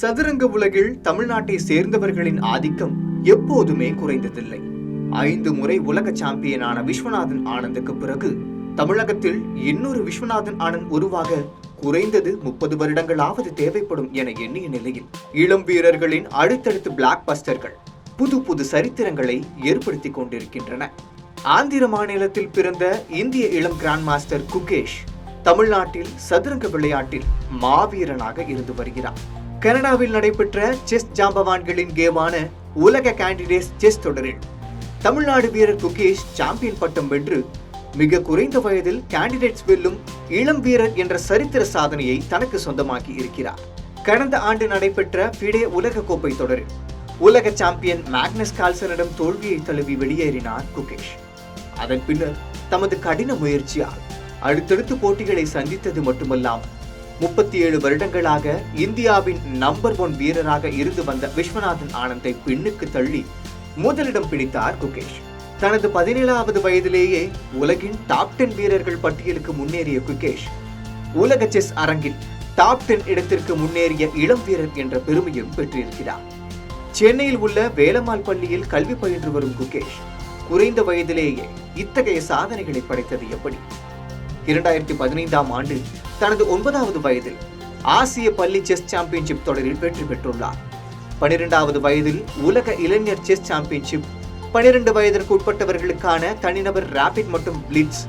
சதுரங்க உலகில் தமிழ்நாட்டை சேர்ந்தவர்களின் ஆதிக்கம் எப்போதுமே குறைந்ததில்லை. ஐந்து முறை உலக சாம்பியனான விஸ்வநாதன் ஆனந்துக்கு பிறகு தமிழகத்தில் இன்னொரு விஸ்வநாதன் ஆனந்த் உருவாக குறைந்தது முப்பது வருடங்களாவது தேவைப்படும் என எண்ணிய நிலையில் இளம் வீரர்களின் அடுத்தடுத்து பிளாக் பஸ்டர்கள் புது புது சரித்திரங்களை ஏற்படுத்திக் கொண்டிருக்கின்றன. ஆந்திர மாநிலத்தில் பிறந்த இந்திய இளம் கிராண்ட் மாஸ்டர் குகேஷ் தமிழ்நாட்டில் சதுரங்க விளையாட்டில் மாவீரனாக இருந்து வருகிறார். கனடாவில் நடைபெற்ற செஸ் ஜாம்பவான்களின் கேமான உலக கேண்டிடேட்ஸ் செஸ் தொடரில் தமிழ்நாடு வீரர் குகேஷ் சாம்பியன் பட்டம் வென்று மிக குறைந்த வயதில் கேண்டிடேட்ஸ் வெல்லும் இளம் வீரர் என்ற சரித்திர சாதனையை தனக்கு சொந்தமாக்கி இருக்கிறார். கடந்த ஆண்டு நடைபெற்ற பிடே உலக கோப்பை தொடரில் உலக சாம்பியன் மேக்னஸ் கால்சனிடம் தோல்வியை தழுவி வெளியேறினார் குகேஷ். அதன் பின்னர் தமது கடின முயற்சியால் அடுத்தடுத்து போட்டிகளை சந்தித்தது மட்டுமல்லாமல் முப்பத்தி ஏழு வருடங்களாக இந்தியாவின் நம்பர் ஒன் வீரராக இருந்து வந்த விஸ்வநாதன் ஆனந்தை பின்னுக்கு தள்ளி முதலிடம் பிடித்தார் குகேஷ். தனது பதினேழாவது வயதிலேயே உலகின் டாப் டென் வீரர்கள் பட்டியலுக்கு முன்னேறிய குகேஷ் உலக செஸ் அரங்கில் டாப் டென் இடத்திற்கு முன்னேறிய இளம் வீரர் என்ற பெருமையும் பெற்றிருக்கிறார். சென்னையில் உள்ள வேலம்மாள் பள்ளியில் கல்வி பயின்று வரும் குகேஷ் குறைந்த வயதிலேயே இத்தகைய சாதனைகளை படைத்தது எப்படி? இரண்டாயிரத்தி பதினைந்தாம் ஆண்டு தனது ஒன்பதாவது வயதில் ஆசிய பள்ளி செஸ் சாம்பியன்ஷிப் தொடரில் வெற்றி பெற்றுள்ளார். பனிரெண்டாவது வயதில் உலக இளைஞர் செஸ் சாம்பியன்ஷிப் பனிரெண்டு வயதிற்கு உட்பட்டவர்களுக்கான தனிநபர் ரேபிட் மற்றும் பிளிட்ஸ்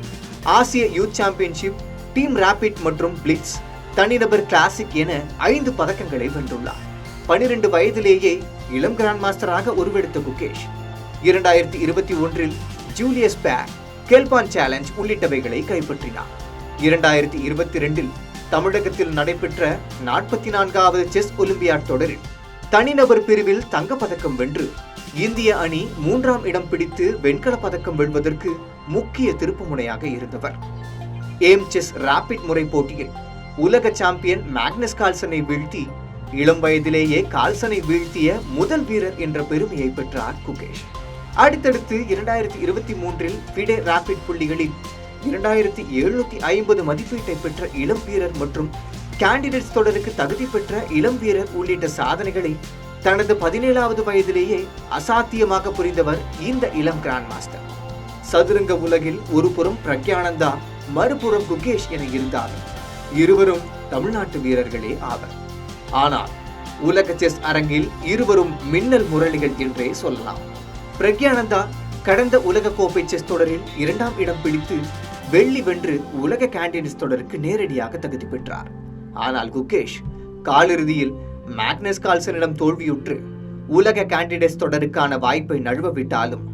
ஆசிய யூத் சாம்பியன்ஷிப் டீம் ரேபிட் மற்றும் பிளிட்ஸ் தனிநபர் கிளாசிக் என ஐந்து பதக்கங்களை வென்றுள்ளார். பனிரெண்டு வயதிலேயே இளம் கிராண்ட் மாஸ்டராக உருவெடுத்த குகேஷ் இரண்டாயிரத்தி இருபத்தி ஒன்றில் ஜூலியஸ் பேக் கெல்பான் சேலஞ்ச் உள்ளிட்டவைகளை கைப்பற்றினார். இரண்டாயிரத்தி இருபத்தி ரெண்டில் தமிழகத்தில் நடைபெற்ற நாற்பத்தி நான்காவது செஸ் ஒலிம்பியாட் தொடரில் தனிநபர் பிரிவில் தங்கப்பதக்கம் வென்று இந்திய அணி மூன்றாம் இடம் பிடித்து வெண்கலப் பதக்கம் வெல்வதற்கு முக்கிய திருப்புமுனையாக இருந்தவர். ஏம் செஸ் ராபிட் முறை போட்டியில் உலக சாம்பியன் மேக்னஸ் கால்சனை வீழ்த்தி இளம் வயதிலேயே கால்சனை வீழ்த்திய முதல் வீரர் என்ற பெருமையை பெற்றார் குகேஷ். அடுத்தடுத்து இரண்டாயிரத்தி இருபத்தி மூன்றில் பிடே ராபிட் புள்ளிகளில் இரண்டாயிரத்தி எழுநூத்தி ஐம்பது மதிப்பீட்டை பெற்ற இளம் வீரர் மற்றும் கேண்டிடேட்ஸ் தொடருக்கு தகுதி பெற்ற இளம் வீரர் உள்ளிட்ட சாதனைகளை தனது பதினேழாவது வயதிலேயே அசாத்தியமாக புரிந்தவர் இந்த இளம் கிராண்ட் மாஸ்டர் சதுரங்க உலகில் ஒரு புறம் பிரக்யானந்தா மறுபுறம் குகேஷ் என இருந்தார். இருவரும் தமிழ்நாட்டு வீரர்களே ஆவர். ஆனால் உலக செஸ் அரங்கில் இருவரும் மின்னல் முரளிகள் என்றே சொல்லலாம். பிரக்யானந்தா கடந்த உலக கோப்பை செஸ் தொடரில் இரண்டாம் இடம் பிடித்து வெள்ளி வென்று உலக கேண்டிடேட்ஸ் தொடருக்கு நேரடியாக தகுதி பெற்றார். ஆனால் குகேஷ் காலிறுதியில் மேக்னஸ் கால்சனிடம் தோல்வியுற்று உலக கேண்டிடேட்ஸ் தொடருக்கான வாய்ப்பை நழுவ விட்டாலும்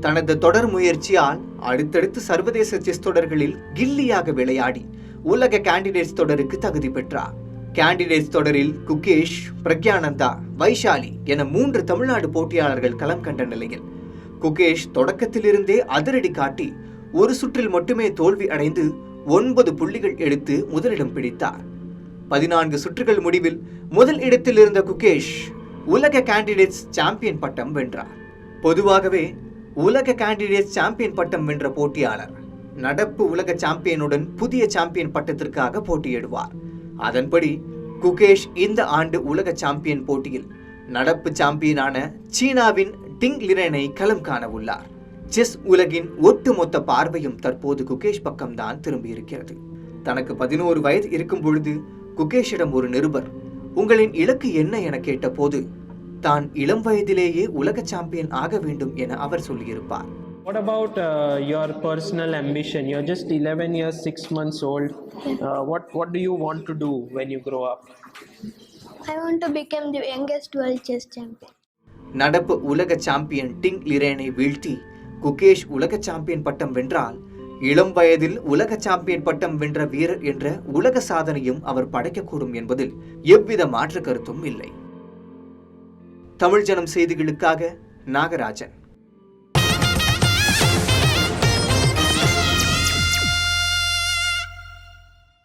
தனது தொடர் முயற்சியால் அடுத்தடுத்து சர்வதேச செஸ் தொடர்களில் கில்லியாக விளையாடி உலக கேண்டிடேட்ஸ் தொடருக்கு தகுதி பெற்றார். கேண்டிடேட்ஸ் தொடரில் குகேஷ் பிரக்யானந்தா வைஷாலி என மூன்று தமிழ்நாடு போட்டியாளர்கள் களம் கண்ட நிலையில் குகேஷ் தொடக்கத்திலிருந்தே அதிரடி காட்டி ஒரு சுற்றில் மட்டுமே தோல்வி அடைந்து ஒன்பது புள்ளிகள் எடுத்து முதலிடம் பிடித்தார். பதினான்கு சுற்றுகள் முடிவில் முதல் இடத்தில் இருந்த குகேஷ் உலக கேண்டிடேட்ஸ் சாம்பியன் பட்டம் வென்றார். பொதுவாகவே உலக கேண்டிடேட்ஸ் சாம்பியன் பட்டம் வென்ற போட்டியாளர் நடப்பு உலக சாம்பியனுடன் புதிய சாம்பியன் பட்டத்திற்காக போட்டியிடுவார். அதன்படி குகேஷ் இந்த ஆண்டு உலக சாம்பியன் போட்டியில் நடப்பு சாம்பியனான சீனாவின் டிங் லிரனை களம் காண உள்ளார் செஸ் உலகின் ஒட்டுமொத்த பார்வையும் தற்போது குகேஷ் பக்கம்தான் திரும்பியிருக்கிறது தனக்கு பதினோரு வயது இருக்கும் பொழுது குகேஷிடம் ஒரு நிருபர் உங்களின் இலக்கு என்ன என கேட்டபோது தான் இளம் வயதிலேயே உலக சாம்பியன் ஆக வேண்டும் என அவர் சொல்லியிருப்பார் What about uh, your personal ambition? You're just 11 years, 6 months old. Uh, what, what do you want to do when you grow up? I want to become the youngest world chess champion. நடப்பு உலக champion டிங் லிரேனை வீழ்த்தி குகேஷ் உலக champion பட்டம் வென்றால் இளம் வயதில் உலக champion பட்டம் வென்ற வீரர் என்ற உலக சாதனையும் அவர் படைக்கக்கூடும் என்பதில் எவ்வித மாற்று கருத்தும் இல்லை. தமிழ் ஜனம் செய்திகளுக்காக நாகராஜன்.